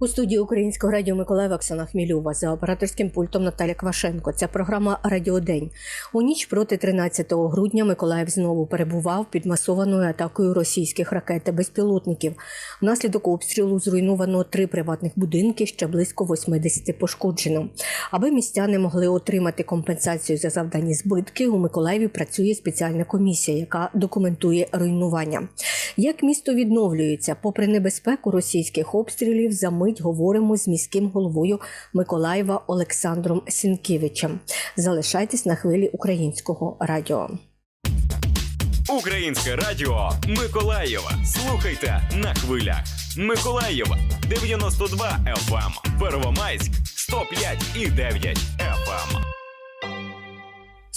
У студії Українського радіо Миколаїв Оксана Хмілюва за операторським пультом Наталя Квашенко. Це програма Радіодень. У ніч проти 13 грудня Миколаїв знову перебував під масованою атакою російських ракет та безпілотників. Внаслідок обстрілу зруйновано три приватних будинки, ще близько 80 пошкоджено. Аби містяни могли отримати компенсацію за завдані збитки, у Миколаєві працює спеціальна комісія, яка документує руйнування. Як місто відновлюється, попри небезпеку російських обстрілів, за мить говоримо з міським головою Миколаєва Олександром Сінкевичем. Залишайтесь на хвилі українського радіо. Українське радіо Миколаєва. Слухайте на хвилях. Миколаєва 92 FM, Первомайськ 105 і 9 FM.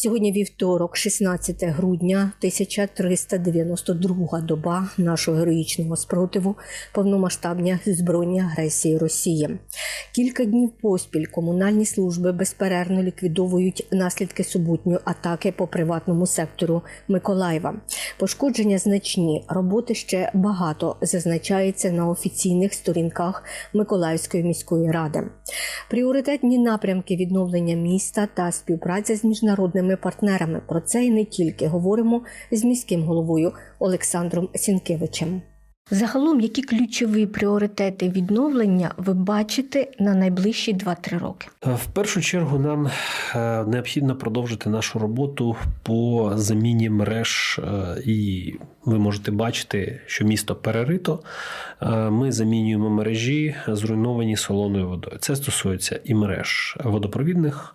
Сьогодні вівторок, 16 грудня, 1392 доба нашого героїчного спротиву повномасштабній збройній агресії Росії. Кілька днів поспіль комунальні служби безперервно ліквідовують наслідки суботньої атаки по приватному сектору Миколаєва. Пошкодження значні, роботи ще багато зазначається на офіційних сторінках Миколаївської міської ради. Пріоритетні напрямки відновлення міста та співпраця з міжнародними партнерами. Про це і не тільки говоримо з міським головою Олександром Сінкевичем. Загалом, які ключові пріоритети відновлення ви бачите на найближчі 2-3 роки? В першу чергу нам е, необхідно продовжити нашу роботу по заміні мереж, е, і ви можете бачити, що місто перерито. Е, Ми замінюємо мережі, зруйновані солоною водою. Це стосується і мереж водопровідних.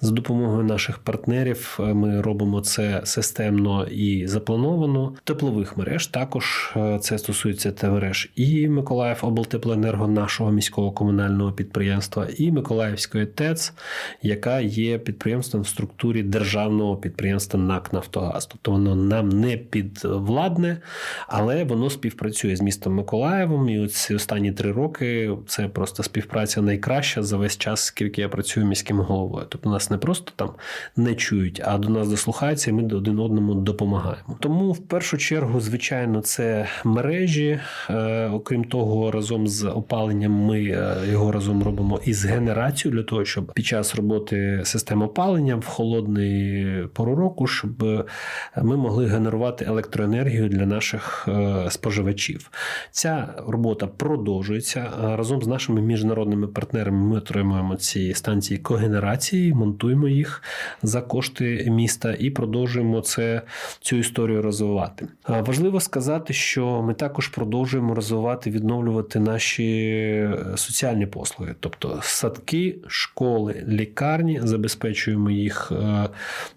За допомогою наших партнерів е, ми робимо це системно і заплановано. Теплових мереж також е, це стосується та мереж і Миколаїв облтеплоенерго нашого міського комунального підприємства, і Миколаївської ТЕЦ, яка є підприємством в структурі державного підприємства НАК Нафтогаз. Тобто воно нам не підвладне, але воно співпрацює з містом Миколаєвом. І ці останні три роки це просто співпраця найкраща за весь час, скільки я працюю міським головою. Тобто нас не просто там не чують, а до нас дослухаються, і ми один одному допомагаємо. Тому в першу чергу, звичайно, це мережі. Е, окрім того, разом з опаленням ми е, його разом робимо із генерацією для того, щоб під час роботи системи опалення в холодний пору року, щоб ми могли генерувати електроенергію для наших е, споживачів. Ця робота продовжується разом з нашими міжнародними партнерами. Ми отримуємо ці станції когенерації, монтуємо їх за кошти міста і продовжуємо це цю історію розвивати. Важливо сказати, що ми також продовжуємо розвивати, відновлювати наші е, соціальні послуги, тобто садки, школи, лікарні, забезпечуємо їх е,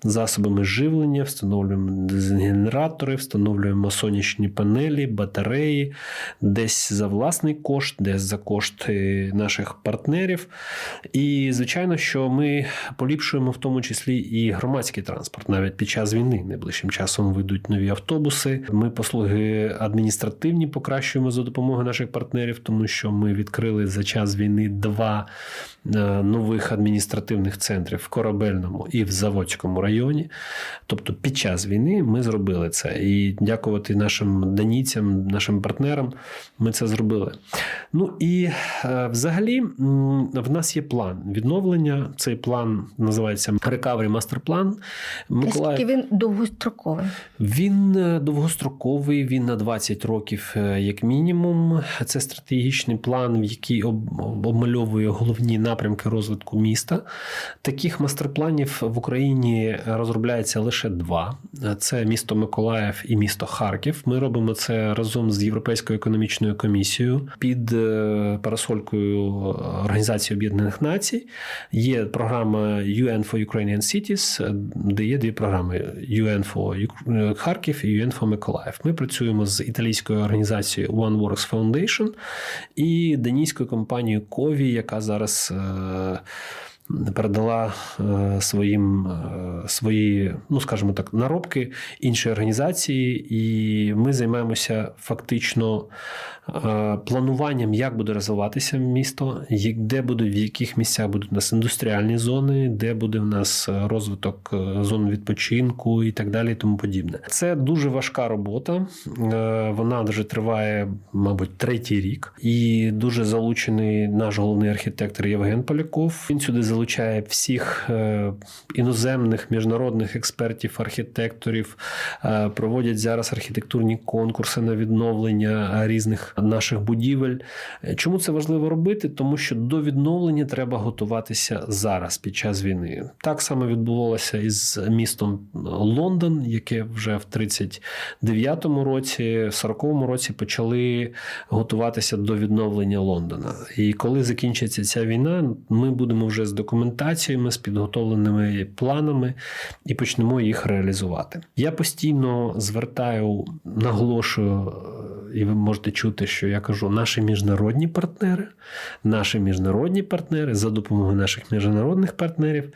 засобами живлення, встановлюємо генератори, встановлюємо сонячні панелі, батареї, десь за власний кошт, десь за кошти наших партнерів. І звичайно, що ми поліпшуємо в тому числі і громадський транспорт. Навіть під час війни найближчим часом вийдуть нові автобуси. Ми послуги адміністративні покращуємо за допомогою наших партнерів, тому що ми відкрили за час війни два нових адміністративних центрів в Корабельному і в Заводському районі. Тобто, під час війни ми зробили це. І дякувати нашим данійцям, нашим партнерам, ми це зробили. Ну і е, взагалі в нас є план відновлення. Цей план називається Recovery Master Plan. Наскільки він довгостроковий? Він е, довгостроковий, він на 20 років, е, як мінімум. Це стратегічний план, в який об- об- обмальовує головні напрямки розвитку міста. Таких мастер-планів в Україні розробляється лише два: це місто Миколаїв і місто Харків. Ми робимо це разом з Європейською економічною комісією під е, парасолькою Організації Об'єднаних Націй. Є програма UN for Ukrainian Cities, е, де є дві програми: UN for Харків і UN for Миколаїв. Ми працюємо з італійською організацією One Works Foundation і данійською компанією Кові, яка зараз. uh, передала е, своїм е, свої, ну скажімо так, наробки іншій організації, і ми займаємося фактично е, плануванням, як буде розвиватися місто, де будуть, в яких місцях будуть у нас індустріальні зони, де буде в нас розвиток зон відпочинку і так далі, і тому подібне. Це дуже важка робота. Вона вже триває, мабуть, третій рік, і дуже залучений наш головний архітектор Євген Поляков. Він сюди залучає всіх е, іноземних міжнародних експертів, архітекторів. Е, Проводять зараз архітектурні конкурси на відновлення різних наших будівель. Е, Чому це важливо робити? Тому що до відновлення треба готуватися зараз під час війни. Так само відбувалося із містом Лондон, яке вже в 39-му році, 40-му році почали готуватися до відновлення Лондона. І коли закінчиться ця війна, ми будемо вже з документаціями, з підготовленими планами і почнемо їх реалізувати. Я постійно звертаю, наголошую, е, і ви можете чути, що я кажу, наші міжнародні партнери, наші міжнародні партнери за допомогою наших міжнародних партнерів.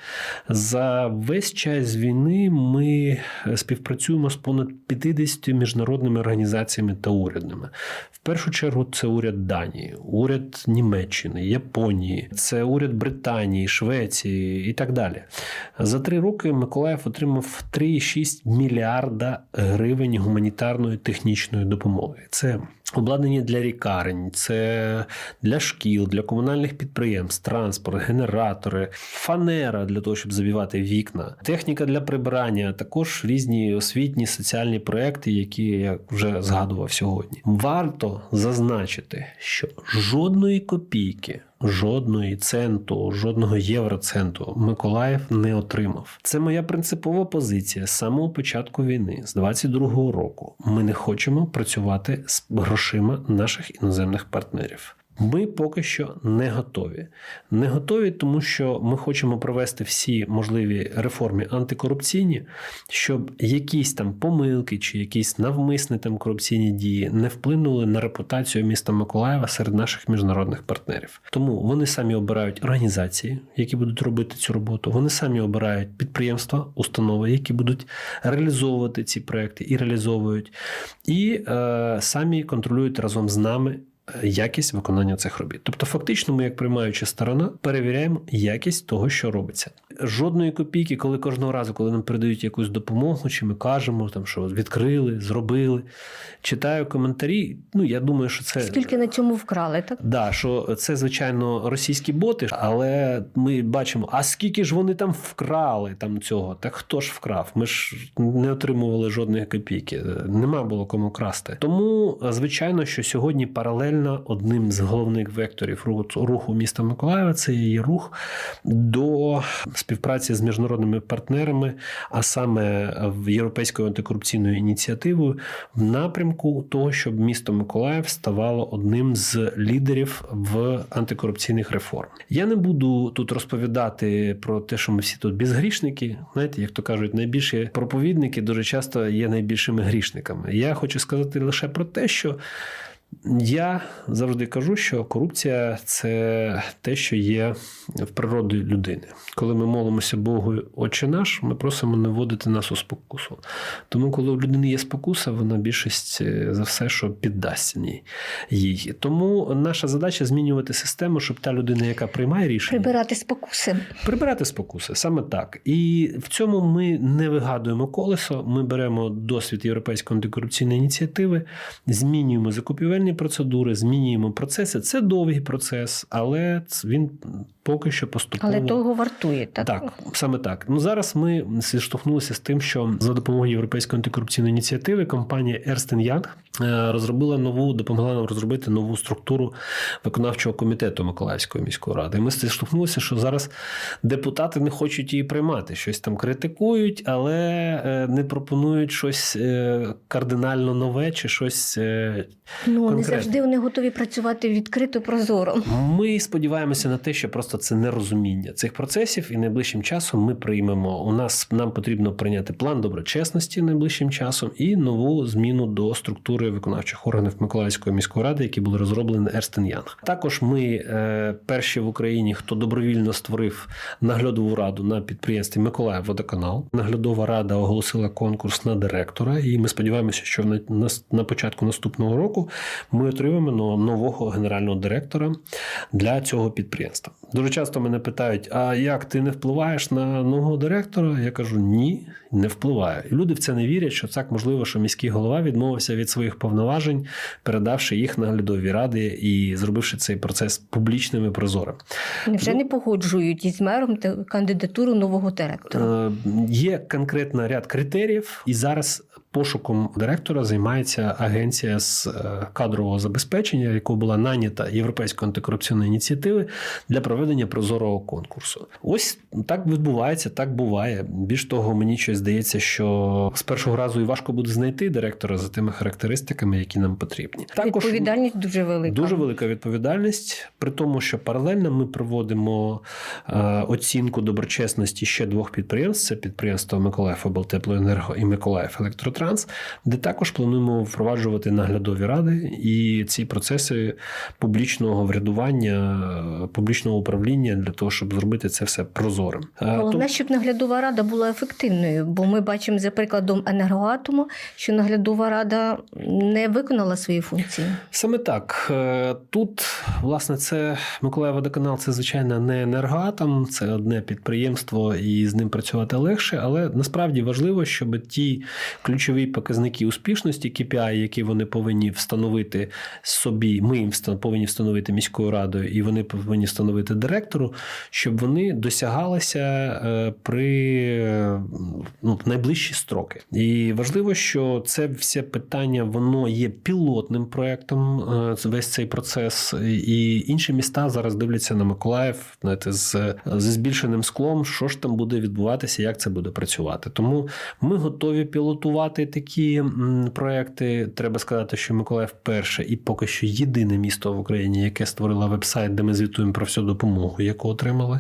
За весь час війни ми співпрацюємо з понад 50 міжнародними організаціями та урядами. В першу чергу це уряд Данії, уряд Німеччини, Японії, це уряд Британії, Швеції і так далі. За три роки Миколаїв отримав 3,6 мільярда гривень гуманітарної технічної допомоги. Це обладнання для лікарень, це для шкіл, для комунальних підприємств, транспорт, генератори, фанера для того, щоб забивати вікна, техніка для прибирання, також різні освітні соціальні проекти, які я вже згадував сьогодні. Варто зазначити, що жодної копійки. Жодної центу, жодного євроценту Миколаїв не отримав. Це моя принципова позиція з самого початку війни, з 22-го року. Ми не хочемо працювати з грошима наших іноземних партнерів. Ми поки що не готові. Не готові, тому що ми хочемо провести всі можливі реформи антикорупційні, щоб якісь там помилки чи якісь навмисні там корупційні дії не вплинули на репутацію міста Миколаєва серед наших міжнародних партнерів. Тому вони самі обирають організації, які будуть робити цю роботу. Вони самі обирають підприємства, установи, які будуть реалізовувати ці проекти і реалізовують, і е, самі контролюють разом з нами якість виконання цих робіт. Тобто, фактично, ми, як приймаюча сторона, перевіряємо якість того, що робиться. Жодної копійки, коли кожного разу, коли нам передають якусь допомогу, чи ми кажемо, там що відкрили, зробили. Читаю коментарі. Ну я думаю, що це Скільки на цьому вкрали, так? Да, що це, звичайно, російські боти, але ми бачимо, а скільки ж вони там вкрали там цього? Так хто ж вкрав? Ми ж не отримували жодної копійки. Нема було кому красти. Тому, звичайно, що сьогодні паралельно одним з головних векторів руху, міста Миколаєва це є рух до співпраці з міжнародними партнерами, а саме в Європейською антикорупційною ініціативою в напрямку того, щоб місто Миколаїв ставало одним з лідерів в антикорупційних реформ. Я не буду тут розповідати про те, що ми всі тут безгрішники. Знаєте, як то кажуть, найбільші проповідники дуже часто є найбільшими грішниками. Я хочу сказати лише про те, що. Я завжди кажу, що корупція це те, що є в природі людини. Коли ми молимося Богу, Отче наш, ми просимо не вводити нас у спокусу. Тому, коли у людини є спокуса, вона більшість е, за все, що піддасться їй. Тому наша задача змінювати систему, щоб та людина, яка приймає рішення, Прибирати спокуси. Прибирати спокуси, саме так. І в цьому ми не вигадуємо колесо. Ми беремо досвід Європейської антикорупційної ініціативи, змінюємо закупівельні процедури, змінюємо процеси. Це довгий процес, але він поки що поступово. Але того вартує, так? Так, саме так. Ну зараз ми зіштовхнулися з тим, що за допомогою Європейської антикорупційної ініціативи компанія Ernst Young е, розробила нову, допомогла нам розробити нову структуру виконавчого комітету Миколаївської міської ради. І ми зіштовхнулися, що зараз депутати не хочуть її приймати, щось там критикують, але е, не пропонують щось е, кардинально нове чи щось. е, Ну, Ну, не завжди вони готові працювати відкрито прозоро. Ми сподіваємося на те, що просто це нерозуміння цих процесів, і найближчим часом ми приймемо. У нас нам потрібно прийняти план доброчесності найближчим часом і нову зміну до структури виконавчих органів Миколаївської міської ради, які були розроблені Ерстен Янг. Також ми е, перші в Україні, хто добровільно створив наглядову раду на підприємстві Миколаїв Водоканал. Наглядова рада оголосила конкурс на директора, і ми сподіваємося, що на, на, на початку наступного року ми отримаємо но- нового генерального директора для цього підприємства. Дуже часто мене питають: а як ти не впливаєш на нового директора? Я кажу: ні, не впливаю. І люди в це не вірять, що так можливо, що міський голова відмовився від своїх повноважень, передавши їх наглядовій ради і зробивши цей процес публічним і прозорим. Невже Ну- не погоджують із мером та кандидатуру нового директора? Е, Є конкретно ряд критеріїв, і зараз пошуком директора займається агенція з е, кадрового забезпечення, яка була нанята Європейської антикорупційної ініціативи для проведення прозорого конкурсу. Ось так відбувається, так буває. Більш того, мені щось здається, що з першого разу і важко буде знайти директора за тими характеристиками, які нам потрібні. Відповідальність дуже велика. Дуже велика відповідальність, при тому, що паралельно ми проводимо е, оцінку доброчесності ще двох підприємств: це підприємство Миколаїв Облтеплоенерго і Миколаїв Електротранс, де також плануємо впроваджувати наглядові ради і ці процеси публічного врядування, публічного управління для того, щоб зробити це все прозорим. Головне, щоб наглядова рада була ефективною, бо ми бачимо за прикладом енергоатому, що наглядова рада не виконала свої функції. Саме так. Е, Тут, власне, це Миколаїв водоканал, це звичайно не енергоатом, це одне підприємство, і з ним працювати легше. Але насправді важливо, щоб ті ключові показники успішності, KPI, які вони повинні встановити собі, ми їм повинні встановити міською радою, і вони повинні встановити директору, щоб вони досягалися е, при ну, в найближчі строки. І важливо, що це все питання воно є пілотним проектом. е, Весь цей процес, і інші міста зараз дивляться на Миколаїв знаєте, з, зі збільшеним склом, що ж там буде відбуватися, як це буде працювати. Тому ми готові пілотувати такі проекти. Треба сказати, що Миколаїв перше і поки що єдине місто в Україні, яке створило веб-сайт, де ми звітуємо про всю допомогу, яку отримали.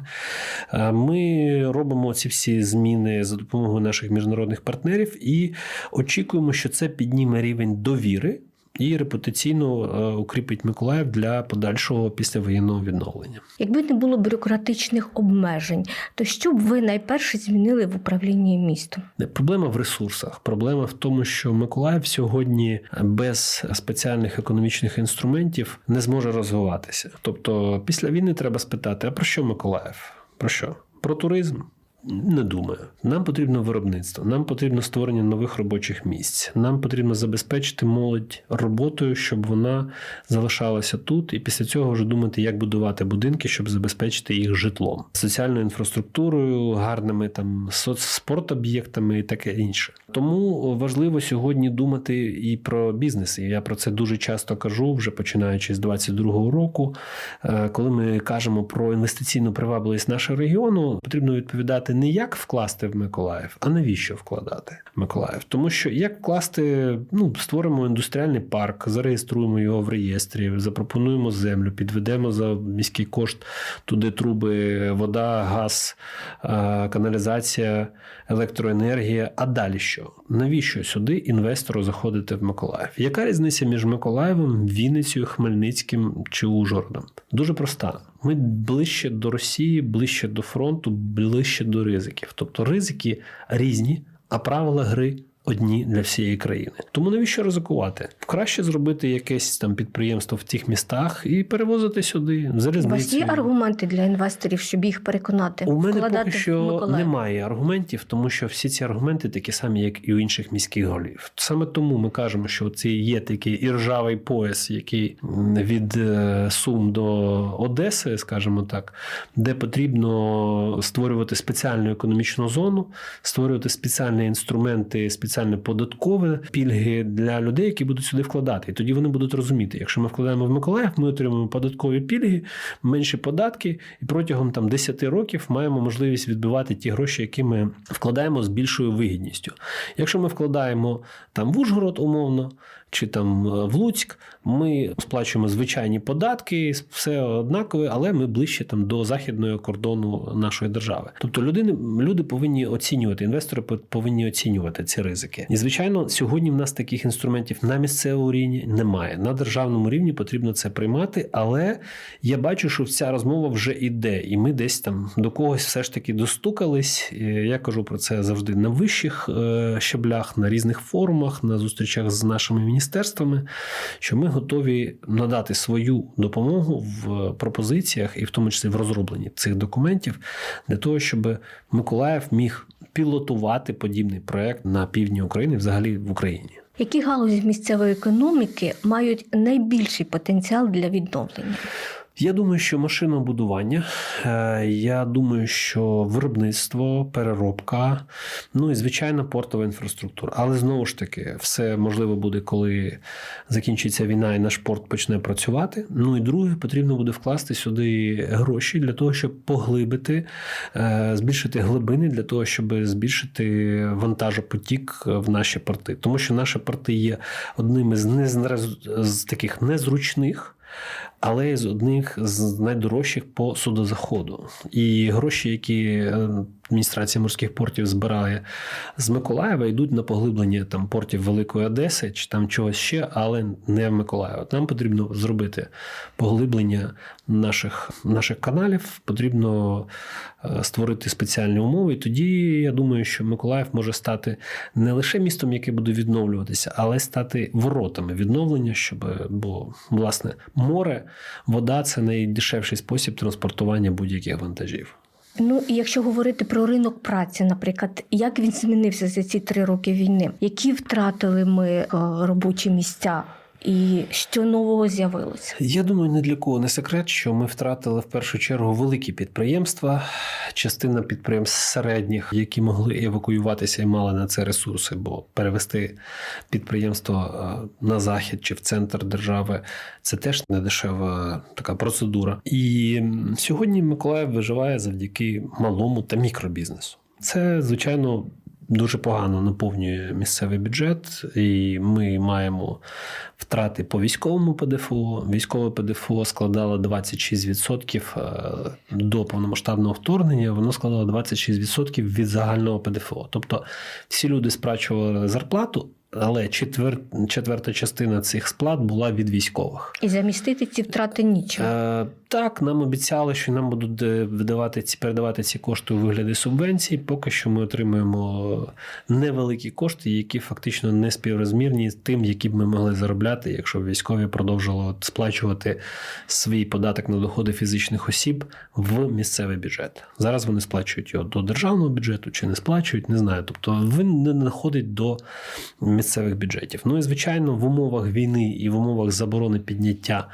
Е, Ми робимо ці всі зміни за допомогою наших міжнародних партнерів і очікуємо, що це підніме рівень довіри. І репутаційно е, укріпить Миколаїв для подальшого післявоєнного відновлення. Якби не було бюрократичних обмежень, то що б ви найперше змінили в управлінні містом? Проблема в ресурсах. Проблема в тому, що Миколаїв сьогодні без спеціальних економічних інструментів не зможе розвиватися. Тобто, після війни треба спитати: а про що Миколаїв? Про що? Про туризм? Не думаю. Нам потрібно виробництво, нам потрібно створення нових робочих місць. Нам потрібно забезпечити молодь роботою, щоб вона залишалася тут, і після цього вже думати, як будувати будинки, щоб забезпечити їх житлом, соціальною інфраструктурою, гарними там соцспортоб'єктами і таке інше. Тому важливо сьогодні думати і про бізнес. І я про це дуже часто кажу, вже починаючи з 22-го року. Е, Коли ми кажемо про інвестиційну привабливість нашого регіону, потрібно відповідати не як вкласти в Миколаїв, а навіщо вкладати в Миколаїв. Тому що як вкласти, ну створимо індустріальний парк, зареєструємо його в реєстрі, запропонуємо землю, підведемо за міський кошт туди труби, вода, газ, е, каналізація, електроенергія. А далі що? Навіщо сюди інвестору заходити в Миколаїв? Яка різниця між Миколаєвом, Вінницею, Хмельницьким чи Ужгородом? Дуже проста. Ми ближче до Росії, ближче до фронту, ближче до ризиків. Тобто ризики різні, а правила гри. Одні для всієї країни. Тому навіщо ризикувати? Краще зробити якесь там підприємство в тих містах і перевозити сюди У вас є аргументи для інвесторів, щоб їх переконати? У мене вкладати поки що Миколаїв? немає аргументів, тому що всі ці аргументи такі самі, як і у інших міських голів. Саме тому ми кажемо, що це є такий іржавий пояс, який від е, Сум до Одеси, скажімо так, де потрібно створювати спеціальну економічну зону, створювати спеціальні інструменти, спеціальні податкові пільги для людей, які будуть сюди вкладати. І тоді вони будуть розуміти, якщо ми вкладаємо в Миколаїв, ми отримуємо податкові пільги, менші податки, і протягом там 10 років маємо можливість відбивати ті гроші, які ми вкладаємо з більшою вигідністю. Якщо ми вкладаємо там в Ужгород умовно, чи там е, в Луцьк, ми сплачуємо звичайні податки, все однакове, але ми ближче там до західного кордону нашої держави. Тобто людини, люди повинні оцінювати, інвестори по- повинні оцінювати ці ризики. І звичайно, сьогодні в нас таких інструментів на місцевому рівні немає. На державному рівні потрібно це приймати, але я бачу, що ця розмова вже іде, і ми десь там до когось все ж таки достукались. Я кажу про це завжди на вищих е, щаблях, на різних форумах, на зустрічах з нашими міністерствами, що ми готові надати свою допомогу в пропозиціях і в тому числі в розробленні цих документів для того, щоб Миколаїв міг пілотувати подібний проект на півдні України, взагалі в Україні. Які галузі місцевої економіки мають найбільший потенціал для відновлення? Я думаю, що машинобудування, е, я думаю, що виробництво, переробка, ну і звичайно, портова інфраструктура. Але знову ж таки, все можливо буде, коли закінчиться війна і наш порт почне працювати. Ну і друге, потрібно буде вкласти сюди гроші для того, щоб поглибити, е, збільшити глибини для того, щоб збільшити вантажопотік в наші порти. Тому що наші порти є одним із незраз- з таких незручних але з одних з найдорожчих по судозаходу. І гроші, які е, адміністрація морських портів збирає з Миколаєва, йдуть на поглиблення там портів Великої Одеси чи там чогось ще, але не в Миколаєва. Нам потрібно зробити поглиблення наших, наших каналів, потрібно е, створити спеціальні умови. І тоді я думаю, що Миколаїв може стати не лише містом, яке буде відновлюватися, але стати воротами відновлення, щоб бо власне море, вода це найдешевший спосіб транспортування будь-яких вантажів. Ну і якщо говорити про ринок праці, наприклад, як він змінився за ці три роки війни? Які втратили ми е, робочі місця? І що нового з'явилося? Я думаю, не для кого не секрет, що ми втратили в першу чергу великі підприємства, частина підприємств середніх, які могли евакуюватися і мали на це ресурси, бо перевести підприємство е, на захід чи в центр держави це теж не дешева така процедура. І сьогодні Миколаїв виживає завдяки малому та мікробізнесу. Це звичайно. Дуже погано наповнює місцевий бюджет, і ми маємо втрати по військовому ПДФО. Військове ПДФО складало 26% е, до повномасштабного вторгнення. Воно складало 26% від загального ПДФО. Тобто всі люди сплачували зарплату, але четвер... четверта частина цих сплат була від військових. І замістити ці втрати нічим. Е, так, нам обіцяли, що нам будуть видавати ці передавати ці кошти у вигляді субвенцій. Поки що ми отримуємо невеликі кошти, які фактично не співрозмірні з тим, які б ми могли заробляти, якщо б військові продовжували сплачувати свій податок на доходи фізичних осіб в місцевий бюджет. Зараз вони сплачують його до державного бюджету чи не сплачують, не знаю. Тобто він не надходить до місцевих бюджетів. Ну і звичайно, в умовах війни і в умовах заборони підняття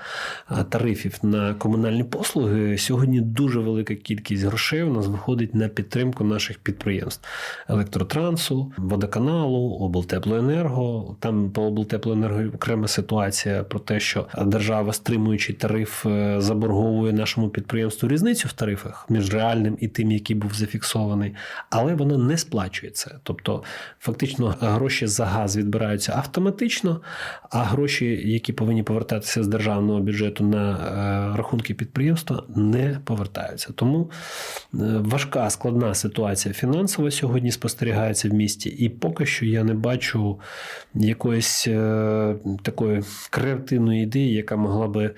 тарифів на комунальні послуги сьогодні дуже велика кількість грошей у нас виходить на підтримку наших підприємств електротрансу, водоканалу, облтеплоенерго. Там по облтеплоенерго окрема ситуація про те, що держава, стримуючи тариф, е, заборговує нашому підприємству різницю в тарифах між реальним і тим, який був зафіксований, але вона не сплачує це. Тобто, фактично, гроші за газ відбираються автоматично, а гроші, які повинні повертатися з державного бюджету на е, рахунки підприємства, не повертаються. Тому е, важка складна ситуація фінансова сьогодні спостерігається в місті, і поки що я не бачу якоїсь е, такої креативної ідеї, яка могла би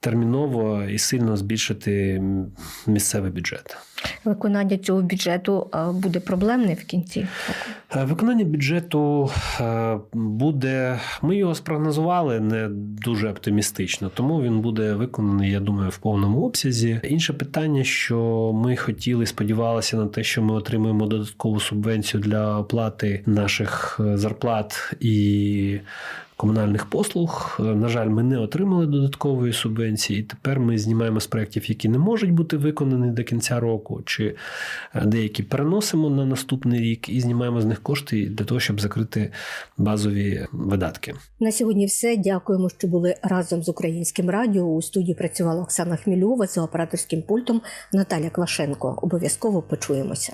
терміново і сильно збільшити місцевий бюджет. Виконання цього бюджету буде проблемне в кінці. Виконання бюджету буде. Ми його спрогнозували не дуже оптимістично, тому він буде виконаний, я думаю, в повному обсязі. Інше питання, що ми хотіли, сподівалися на те, що ми отримаємо додаткову субвенцію для оплати наших е, зарплат і. Комунальних послуг, Е, на жаль, ми не отримали додаткової субвенції, тепер ми знімаємо з проєктів, які не можуть бути виконані до кінця року, чи е, деякі переносимо на наступний рік і знімаємо з них кошти для того, щоб закрити базові видатки. На сьогодні все. Дякуємо, що були разом з українським радіо. У студії працювала Оксана Хмільова за операторським пультом Наталя Квашенко. Обов'язково почуємося.